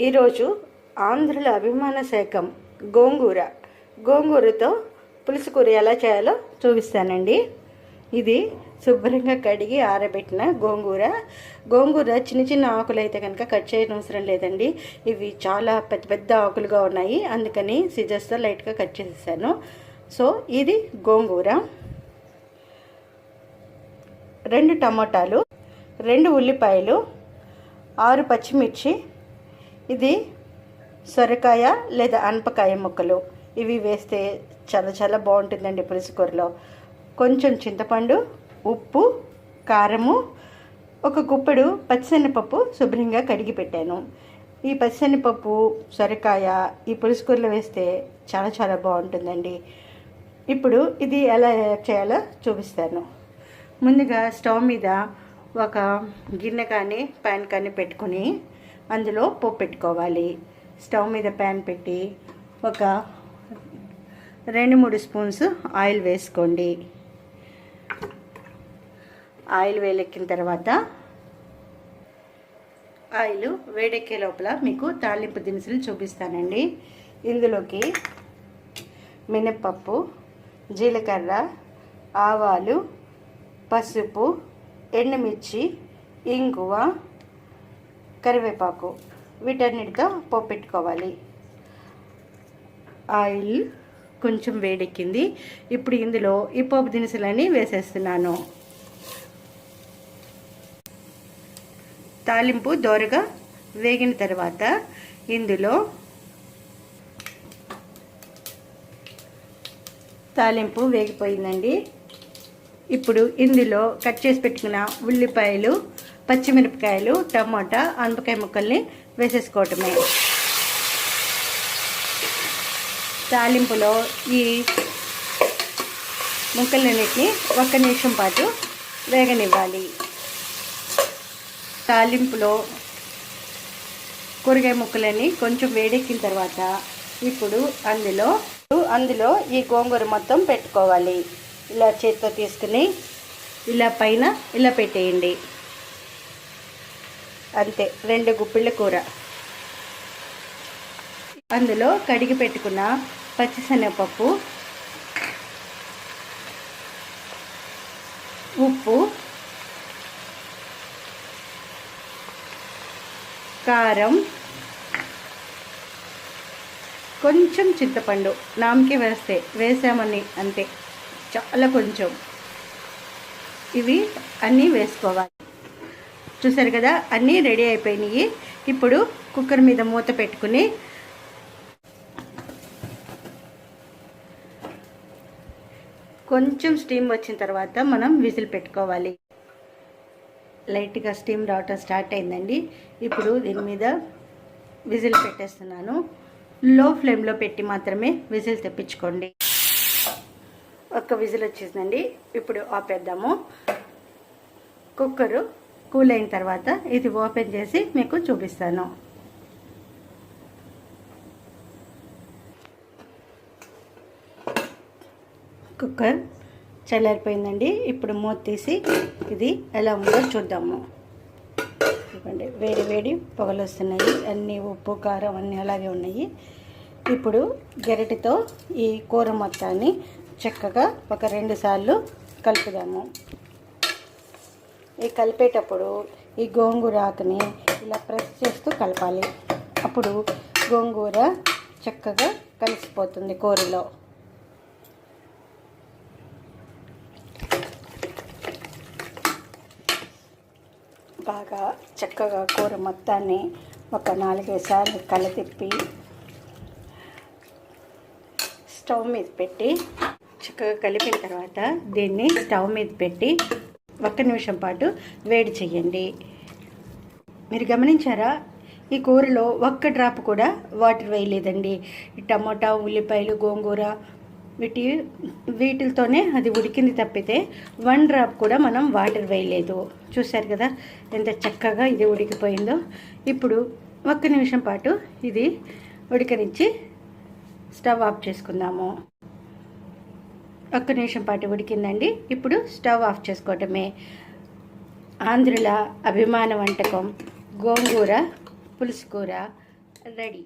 ఈరోజు ఆంధ్రుల అభిమాన శాఖం గోంగూర. గోంగూరతో పులుసు కూర ఎలా చేయాలో చూపిస్తానండి. ఇది శుభ్రంగా కడిగి ఆరబెట్టిన గోంగూర. గోంగూర చిన్న చిన్న ఆకులు అయితే కనుక కట్ చేయడం అవసరం లేదండి. ఇవి చాలా పెద్ద పెద్ద ఆకులుగా ఉన్నాయి. అందుకని సిజర్స్తో లైట్గా కట్ చేసేసాను. సో ఇది గోంగూర. రెండు టమాటాలు రెండు ఉల్లిపాయలు ఆరు పచ్చిమిర్చి ఇది సొరకాయ లేదా అనపకాయ ముక్కలు. ఇవి వేస్తే చాలా చాలా బాగుంటుందండి పులుసుకూరలో. కొంచెం చింతపండు ఉప్పు కారము ఒక గుప్పెడు పచ్చిశనగపప్పు శుభ్రంగా కడిగి పెట్టాను. ఈ పచ్చిశనగపప్పు సొరకాయ ఈ పులుసుకూరలో వేస్తే చాలా చాలా బాగుంటుందండి. ఇప్పుడు ఇది ఎలా చేయాలో చూపిస్తాను. ముందుగా స్టవ్ మీద ఒక గిన్నె కానీ ప్యాన్ కానీ పెట్టుకుని అందులో పప్పు పెట్టుకోవాలి. స్టవ్ మీద ప్యాన్ పెట్టి ఒక రెండు మూడు స్పూన్స్ ఆయిల్ వేసుకోండి. ఆయిల్ వేలెక్కిన తర్వాత ఆయిల్ వేడెక్కే లోపల మీకు తాలింపు దినుసులు చూపిస్తానండి. ఇందులోకి మినప్పప్పు జీలకర్ర ఆవాలు పసుపు ఎండుమిర్చి ఇంగువ కరివేపాకు వీటన్నిటితో పోపెట్టుకోవాలి. ఆయిల్ కొంచెం వేడెక్కింది. ఇప్పుడు ఇందులో ఈ పోపు దినుసులన్నీ వేసేస్తున్నాను. తాలింపు దోరగా వేగిన తర్వాత ఇందులో తాలింపు వేగిపోయిందండి. ఇప్పుడు ఇందులో కట్ చేసి పెట్టుకున్న ఉల్లిపాయలు పచ్చిమిరపకాయలు టమాటా అనపకాయ ముక్కల్ని వేసేసుకోవటమే. తాలింపులో ఈ ముక్కలన్నిటిని ఒక్క నిమిషం పాటు వేగనివ్వాలి. తాలింపులో కూరగాయ ముక్కలని కొంచెం వేడెక్కిన తర్వాత ఇప్పుడు అందులో అందులో ఈ గోంగూర మొత్తం పెట్టుకోవాలి. ఇలా చేతితో తీసుకుని ఇలా పైన ఇలా పెట్టేయండి. అంతే రెండు గుప్పిళ్ళ కూర. అందులో కడిగి పెట్టుకున్న పచ్చిశనగపప్పు ఉప్పు కారం కొంచెం చింతపండు నామకి వేస్తే వేసామని అంతే. చాలా కొంచెం. ఇవి అన్నీ వేసుకోవాలి. చూసారు కదా? అన్నీ రెడీ అయిపోయినాయి. ఇప్పుడు కుక్కర్ మీద మూత పెట్టుకుని కొంచెం స్టీమ్ వచ్చిన తర్వాత మనం విజిల్ పెట్టుకోవాలి. లైట్గా స్టీమ్ రావటం స్టార్ట్ అయిందండి. ఇప్పుడు దీని మీద విజిల్ పెట్టేస్తున్నాను. లో ఫ్లేమ్లో పెట్టి మాత్రమే విజిల్ తెప్పించుకోండి. ఒక విజిల్ వచ్చేసిందండి. ఇప్పుడు ఆపేద్దాము. కుక్కరు కూల్ అయిన తర్వాత ఇది ఓపెన్ చేసి మీకు చూపిస్తాను. కుక్కర్ చల్లారిపోయిందండి. ఇప్పుడు మూత తీసి ఇది ఎలా ఉందో చూద్దాము. ఇవ్వండి వేడి వేడి పొగలు వస్తున్నాయి. అన్నీ ఉప్పు కారం అన్నీ అలాగే ఉన్నాయి. ఇప్పుడు గెరటితో ఈ కూర మొత్తాన్ని చక్కగా ఒక రెండు సార్లు కలుపుదాము. ఈ కలిపేటప్పుడు ఈ గోంగూర ఆకుని ఇలా ప్రెస్ చేస్తూ కలపాలి. అప్పుడు గోంగూర చక్కగా కలిసిపోతుంది కూరలో. బాగా చక్కగా కూర మొత్తాన్ని ఒక నాలుగైదు సార్లు కలతిప్పి స్టవ్ మీద పెట్టి చక్కగా కలిపిన తర్వాత దీన్ని స్టవ్ మీద పెట్టి ఒక్క నిమిషం పాటు వేడి చేయండి మీరు గమనించారా? ఈ కూరలో ఒక్క డ్రాప్ కూడా వాటర్ వేయలేదండి. టమోటా ఉల్లిపాయలు గోంగూర వీటి వీటితోనే అది ఉడికింది తప్పితే వన్ డ్రాప్ కూడా మనం వాటర్ వేయలేదు. చూశారు కదా ఎంత చక్కగా ఇది ఉడికిపోయిందో. ఇప్పుడు ఒక్క నిమిషం పాటు ఇది ఉడికరించి స్టవ్ ఆఫ్ చేసుకుందాము. ఒక్క నిమిషం పాటు ఉడికిందండి. ఇప్పుడు స్టవ్ ఆఫ్ చేసుకోవటమే. ఆంధ్రుల అభిమాన వంటకం గోంగూర పులుసు కూర రెడీ.